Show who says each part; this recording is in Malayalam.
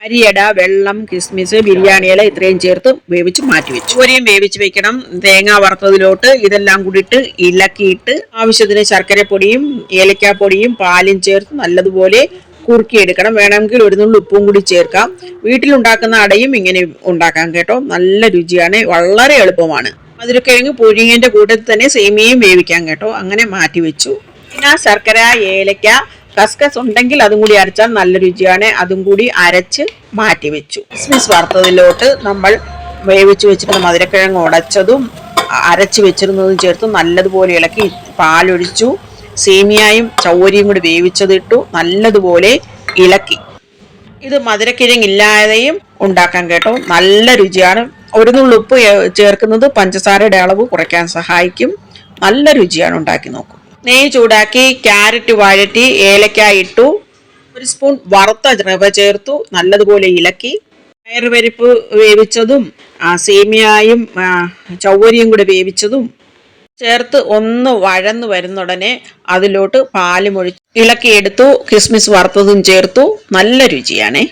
Speaker 1: അരിയട വെള്ളം കിസ്മിസ് ബിരിയാണി ഇല ഇത്രയും ചേർത്ത് വേവിച്ച് മാറ്റി വെച്ചു. ഒരേം വേവിച്ച് വെക്കണം. തേങ്ങ വറുത്തതിലോട്ട് ഇതെല്ലാം കൂടിയിട്ട് ഇളക്കിയിട്ട് ആവശ്യത്തിന് ശർക്കരപ്പൊടിയും ഏലക്കാപ്പൊടിയും പാലും ചേർത്ത് നല്ലതുപോലെ കുറുക്കിയെടുക്കണം. വേണമെങ്കിൽ ഒരു നുള്ളി ഉപ്പും കൂടി ചേർക്കാം. വീട്ടിലുണ്ടാക്കുന്ന അടയും ഇങ്ങനെ ഉണ്ടാക്കാം കേട്ടോ. നല്ല രുചിയാണ്. വളരെ എളുപ്പമാണ്. മധുരക്കിഴങ്ങ് പുഴുങ്ങിയതിന്റെ കൂട്ടത്തിൽ തന്നെ സേമിയയും വേവിക്കാം കേട്ടോ. അങ്ങനെ മാറ്റി വെച്ചു. പിന്നെ ശർക്കര ഏലക്ക കസ്കസ് ഉണ്ടെങ്കിൽ അതും കൂടി അരച്ചാൽ നല്ല രുചിയാണ്. അതും കൂടി അരച്ച് മാറ്റി വെച്ചു. കിസ്മിസ് വറുത്തതിലോട്ട് നമ്മൾ വേവിച്ച് വെച്ചിരുന്ന മധുരക്കിഴങ്ങ് ഉടച്ചതും അരച്ച് വെച്ചിരുന്നതും ചേർത്ത് നല്ലതുപോലെ ഇളക്കി പാലൊഴിച്ചു. സേമിയായും ചൗരിയും കൂടി വേവിച്ചതിട്ടു. നല്ലതുപോലെ ഇളക്കി. ഇത് മധുരക്കിഴങ്ങില്ലാതെയും ഉണ്ടാക്കാൻ കേട്ടോ. നല്ല രുചിയാണ്. ഒരു നുള്ളുപ്പ് ചേർക്കുന്നത് പഞ്ചസാരയുടെ അളവ് കുറയ്ക്കാൻ സഹായിക്കും. നല്ല രുചിയാണ് ഉണ്ടാക്കി നോക്കൂ. നെയ്യ് ചൂടാക്കി ക്യാരറ്റ് വഴറ്റി ഏലക്ക ഇട്ടു. ഒരു സ്പൂൺ വറുത്ത റവ ചേർത്തു. നല്ലതുപോലെ ഇളക്കി. പയറുപരിപ്പ് വേവിച്ചതും സേമിയായും ചൗവരിയും കൂടെ വേവിച്ചതും ചേർത്ത് ഒന്ന് വഴന്നു വരുന്നുടനെ അതിലോട്ട് പാലും ഒഴിച്ച് ഇളക്കിയെടുത്തു. കിസ്മിസ് വറുത്തതും ചേർത്തു. നല്ല രുചിയാണേ.